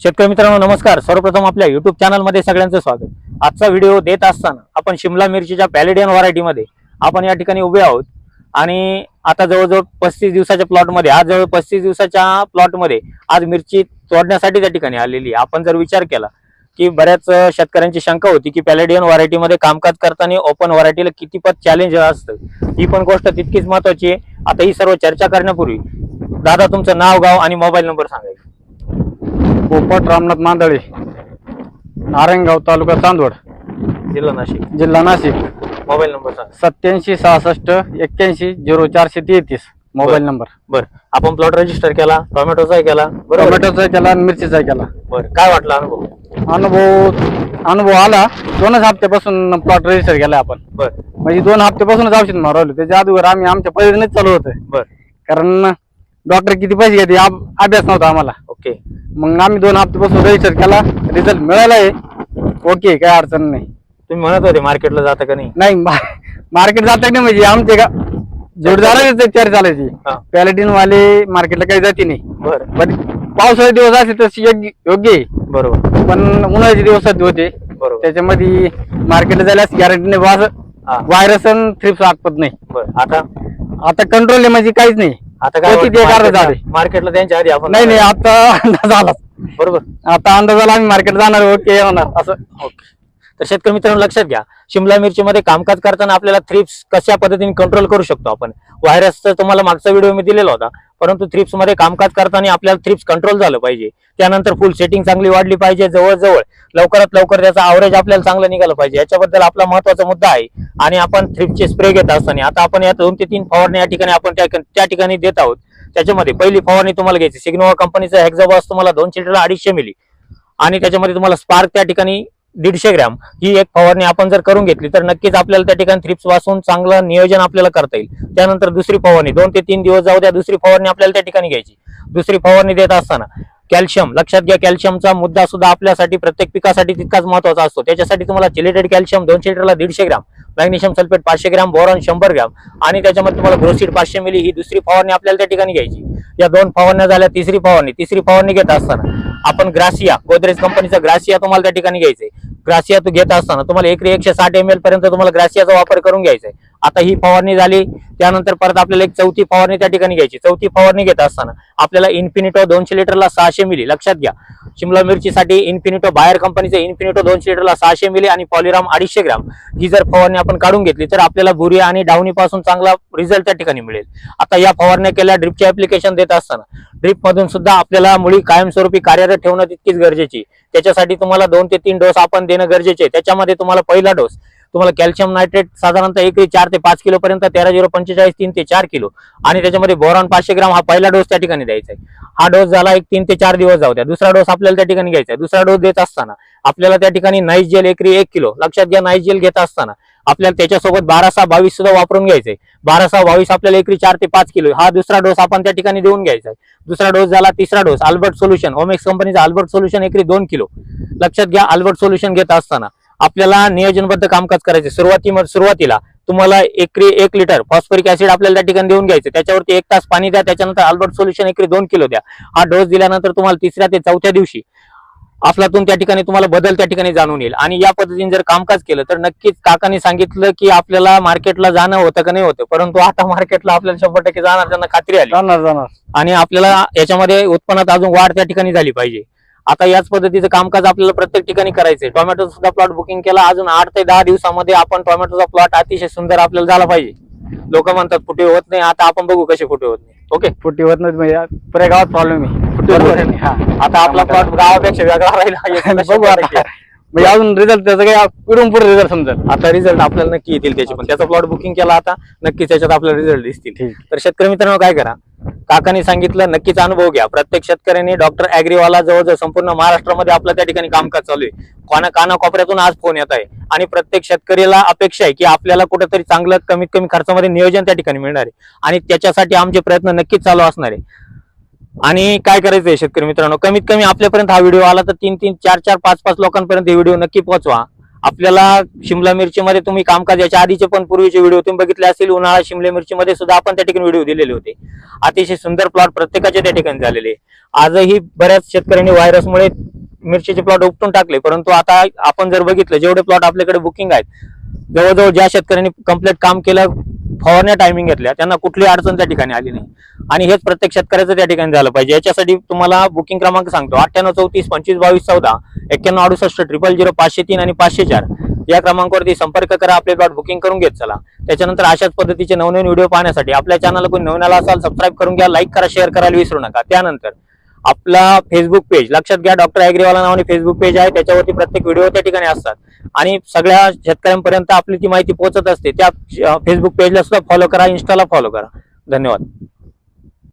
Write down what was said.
शेतकरी मित्रांनो नमस्कार. सर्वप्रथम आपल्या युट्यूब चॅनलमध्ये सगळ्यांचं स्वागत. आजचा व्हिडिओ देत असताना आपण शिमला मिरचीच्या पॅलेडियन व्हरायटीमध्ये आपण या ठिकाणी उभे आहोत. आणि आता जवळजवळ पस्तीस दिवसाच्या प्लॉटमध्ये आज जवळ पस्तीस दिवसाच्या प्लॉटमध्ये आज मिरची तोडण्यासाठी त्या ठिकाणी आलेली आहे. आपण जर विचार केला की बऱ्याच शेतकऱ्यांची शंका होती की पॅलेडियन व्हरायटीमध्ये कामकाज करताना ओपन व्हरायटीला कितीपत चॅलेंज असतं? ही पण गोष्ट तितकीच महत्वाची आहे. आता ही सर्व चर्चा करण्यापूर्वी दादा तुमचं नाव गाव आणि मोबाईल नंबर सांगायचं पोपट रामनाथ मांदळे नारायणगाव तालुका चांदवड. जिल्हा नाशिक. जिल्हा नाशिक. मोबाईल नंबर सांगा. सत्याऐंशी सहासष्ट एक्क्याऐंशी झिरो चारशे तेहतीस. Mobile number. बर. आपण प्लॉट रजिस्टर केला टोमॅटोचा केला बरोबर? टोमॅटोचा केला आणि मिरचीचा केला. बर. काय वाटला अनुभव? अनुभव अनुभव आला. दोनच हप्त्यापासून प्लॉट रजिस्टर केला आपण. बर. म्हणजे दोन हप्त्यापासूनच औषध मारवलं त्याच्या अगोदर आम्ही आमच्या पद्धतीनेच चालू होतं. बर. कारण डॉक्टर किती पैसे घेते अभ्यास नव्हता आम्हाला. ओके. मग आम्ही दोन हप्त्यापासून रजिस्टर केला रिझल्ट मिळाला आहे. ओके काय अडचण नाही. तुम्ही म्हणत होते मार्केटला जाता का नाही? नाही मार्केट जात नाही म्हणजे आमचे का जोडदार चर्चा चालायची. हा. पॅलेटिन वाले मार्केटला काही जाती नाही. बर. पण पावसाळे दिवस असले तर योग्य योग्य आहे. बरोबर. पण उन्हाळ्याचे दिवस होते. बरोबर. त्याच्यामध्ये मार्केटला जायलाच गॅरंटी नाही. हा. व्हायरस थ्रिप्स आटपत नाही. बर. आता? आता कंट्रोल आहे म्हणजे काहीच नाही. आता काय अर्धा मार्केटला- झाले. मार्केटला त्यांच्या आधी आपण नाही नाही आता अंदाज आला बरोबर. आता अंदाजाला आम्ही मार्केट जाणार ओके होणार असं. ओके. तर शेतकरी मित्रांनो लक्षात घ्या. शिमला मिरचीमध्ये कामकाज करताना आपल्याला थ्रिप्स कशा पद्धतीने कंट्रोल करू शकतो आपण? व्हायरसचा तुम्हाला मागचा व्हिडिओ मी दिलेला होता परंतु थ्रिप्समध्ये कामकाज करताना आपल्याला थ्रिप्स कंट्रोल झालं पाहिजे. त्यानंतर फुल सेटिंग चांगली वाढली पाहिजे जवळजवळ. लवकरात लवकर त्याचा आवरेज आपल्याला चांगलं निघालं पाहिजे. याच्याबद्दल आपला महत्त्वाचा मुद्दा आहे आणि आपण थ्रिप्सचे स्प्रे घेत असताना आता आपण या दोन ते तीन फवारणी या ठिकाणी आपण त्या ठिकाणी देत आहोत. त्याच्यामध्ये पहिली फवारणी तुम्हाला घ्यायची. सिग्नोवा कंपनीचा हेक्झाबॉस तुम्हाला दोनशे लिटरला अडीचशे मिली आणि त्याच्यामध्ये तुम्हाला स्पार्क त्या ठिकाणी दीडशे ग्रॅम ही एक फवारणी आपण जर करून घेतली तर नक्कीच आपल्याला त्या ठिकाणी थ्रिप्स वाचून चांगलं नियोजन आपल्याला करता येईल. त्यानंतर दुसरी फवारणी दोन ते तीन दिवस जाऊ द्या दुसरी फवारणी आपल्याला त्या ठिकाणी घ्यायची. दुसरी फवारणी देत असताना कॅल्शियम लक्षात घ्या कॅल्शियमचा मुद्दा सुद्धा आपल्यासाठी प्रत्येक पिकासाठी तितकाच महत्त्वाचा असतो. त्याच्यासाठी तुम्हाला चिलेटेड कॅल्शियम दोनशे लिटरला दीडशे ग्राम मॅग्नेशियम सल्फेट पाचशे ग्राम बोरॉन शंभर ग्राम आणि त्याच्यामध्ये तुम्हाला ग्रोसिड पाचशे मिली ही दुसरी फवारणी आपल्याला त्या ठिकाणी घ्यायची. या दोन फवारण्या झाल्या तिसरी फवारणी तिसरी फवारणी घेत असताना आपण ग्रासिया गोदरेज कंपनीचा ग्रासिया तुम्हाला त्या ठिकाणी घ्यायचंय. ग्रासिया तू घेत असताना तुम्हाला एकरी एकशे साठ एम एल पर्यंत तुम्हाला ग्रासियाचा वापर करून घ्यायचा आहे आता ही फवारणी झाली त्यानंतर परत आपल्याला एक चौथी फवारणी त्या ठिकाणी घ्यायची. चौथी फवारणी घेत असताना आपल्याला इन्फिनिटो दोनशे लिटरला सहाशे मिली. लक्षात घ्या. शिमला मिरचीसाठी इन्फिनिटो बाहेर कंपनीचे इन्फिनिटो दोनशे लिटरला सहाशे मिली आणि पॉलिराम अडीचशे ग्राम. ही जर फवारणी आपण काढून घेतली तर आपल्याला बुरी आणि डावणी पासून चांगला रिझल्ट त्या ठिकाणी मिळेल. आता या फवारण्या केल्या ड्रिपचे ऍप्लिकेशन देत असताना. ड्रीप मधून सुद्धा आपल्याला मुळी कायमस्वरूपी कार्यरत ठेवणं तितकीच गरजेची. त्याच्यासाठी तुम्हाला दोन ते तीन डोस आपण देणं गरजेचे. आहे त्याच्यामध्ये तुम्हाला पहिला डोस तुम्हाला कॅल्शियम नायट्रेट साधारणतः एकरी चार ते पाच किलो पर्यंत तेरा झिरो पंचेचाळीस तीन ते चार किलो. आणि त्याच्यामध्ये बोरॉन पाचशे ग्राम हा पहिला डोस त्या ठिकाणी द्यायचा आहे. हा डोस झाला एक तीन ते चार दिवस जाऊ द्या. दुसरा डोस आपल्याला त्या ठिकाणी घ्यायचा आहे. दुसरा डोस देत असताना आपल्याला त्या ठिकाणी नाईस जेल एकरी एक किलो. लक्षात घ्या नाईस जेल घेत असताना आपल्याला त्याच्यासोबत बारा सहा बावीस सुद्धा वापरून घ्यायचंय बारा सहा बावीस आपल्याला एकरी चार ते पाच किलो. हा दुसरा डोस आपण त्या ठिकाणी देऊन घ्यायचा आहे. दुसरा डोस झाला तिसरा डोस अल्बर्ट सोल्युशन ओमेक्स कंपनीचा अल्बर्ट सोल्युशन एकरी दोन किलो. लक्षात घ्या अल्बर्ट सोल्युशन घेत असताना. आपल्याला नियोजनबद्ध कामकाज करायचे. सुरुवाती सुरुवातीला तुम्हाला एकरी एक लिटर फॉस्फरिक ऍसिड आपल्याला त्या ठिकाणी देऊन घ्यायचं. त्याच्यावरती एक तास पाणी द्या. त्याच्यानंतर अल्बर्ट सोल्युशन एकरी दोन किलो द्या. हा डोस दिल्यानंतर तुम्हाला तिसऱ्या ते चौथ्या दिवशी आपल्यातून त्या ठिकाणी तुम्हाला बदल त्या ठिकाणी जाणून येईल. आणि या पद्धतीने जर कामकाज केलं तर नक्कीच काकांनी सांगितलं की आपल्याला मार्केटला जाणं होतं का नाही होतं. परंतु आता मार्केटला आपल्याला शंभर टक्के जाणार त्यांना खात्री आली. जाणार जाणार. आणि आपल्याला याच्यामध्ये उत्पन्नात अजून वाढ त्या ठिकाणी झाली पाहिजे. आता याच पद्धतीचं कामकाज आपल्याला प्रत्येक ठिकाणी करायचंय टोमॅटो सुद्धा प्लॉट बुकिंग केला अजून आठ ते दहा दिवसामध्ये आपण टोमॅटोचा प्लॉट अतिशय सुंदर आपल्याला झाला पाहिजे लोक म्हणतात फुटे होत नाही आता आपण बघू कसे फुटे होत नाही ओके फुटी होत नाही म्हणजे पुऱ्या गावात प्रॉब्लेम आहे फुटी बरोबर. होत नाही. हा. आता आपला प्लॉट गावापेक्षा वेगळा राहिला बघू. म्हणजे अजून रिझल्ट त्याचं काय पिढून पुढे रिझल्ट समजेल आता रिझल्ट आपल्याला नक्की येतील त्याचे पण. त्याचा प्लॉट बुकिंग केला आता नक्कीच त्याच्यात आपल्याला रिझल्ट दिसतील. तर शेतकरी मित्रांनो काय करा? काकांनी सांगितलं नक्कीच अनुभव घ्या. प्रत्येक शेतकऱ्यांनी डॉक्टर अॅग्रीवाला जवळजवळ संपूर्ण महाराष्ट्रामध्ये आपलं त्या ठिकाणी कामकाज चालू आहे. कोणा काना कोपऱ्यातून आज फोन येत आहे. आणि प्रत्येक शेतकऱ्याला अपेक्षा आहे की आपल्याला कुठेतरी चांगलं कमीत कमी खर्चामध्ये नियोजन त्या ठिकाणी मिळणार आहे. आणि त्याच्यासाठी आमचे प्रयत्न नक्कीच चालू असणार आहे. आणि काय करायचंय शेतकरी मित्रांनो? कमीत कमी आपल्यापर्यंत हा व्हिडिओ आला तर तीन तीन चार चार पाच पाच लोकांपर्यंत हे व्हिडिओ नक्की पोहोचवा. आपल्याला शिमला मिरचीमध्ये तुम्ही कामकाज याच्या आधीचे पण पूर्वीचे व्हिडिओ तुम्ही बघितले असतील उन्हाळा शिमला मिरचीमध्ये सुद्धा आपण त्या ठिकाणी व्हिडिओ दिलेले होते. अतिशय सुंदर प्लॉट प्रत्येकाचे त्या ठिकाणी झालेले. आजही बऱ्याच शेतकऱ्यांनी व्हायरसमुळे मिरचीचे प्लॉट उपटून टाकले परंतु आता आपण जर बघितलं जेवढे प्लॉट आपल्याकडे बुकिंग आहेत जवळजवळ ज्या शेतकऱ्यांनी कंप्लीट काम केलं फवारण्या टायमिंग घेतल्या. त्यांना कुठली अडचण त्या ठिकाणी आली नाही. आणि हेच प्रत्येक शेतकऱ्याचं त्या ठिकाणी झालं पाहिजे. याच्यासाठी तुम्हाला बुकिंग क्रमांक सांगतो. अठ्ठ्याण्णव चौतीस पंचवीस बावीस चौदा एक्क्याण्णव अडुसष्ट ट्रिपल झिरो पाचशे तीन आणि पाचशे चार या क्रमांकावरती संपर्क करा. आपले प्लॉट बुकिंग करून घेत चला. त्याच्यानंतर अशाच पद्धतीचे नवनवीन व्हिडिओ पाहण्यासाठी आपल्या चॅनलला कोणी नवीन आला असाल सबस्क्राईब करून घ्या लाईक करा शेअर करायला विसरू नका. त्यानंतर आपला फेसबुक पेज लक्षात घ्या डॉक्टर ॲग्रीवाला नावाने फेसबुक पेज आहे. त्याच्यावरती प्रत्येक व्हिडिओ त्या ठिकाणी असतात. आणि सगळ्या शेतकऱ्यांपर्यंत आपली ती माहिती पोहोचत असते त्या फेसबुक पेजला सुद्धा फॉलो करा इन्स्टाला फॉलो करा. धन्यवाद.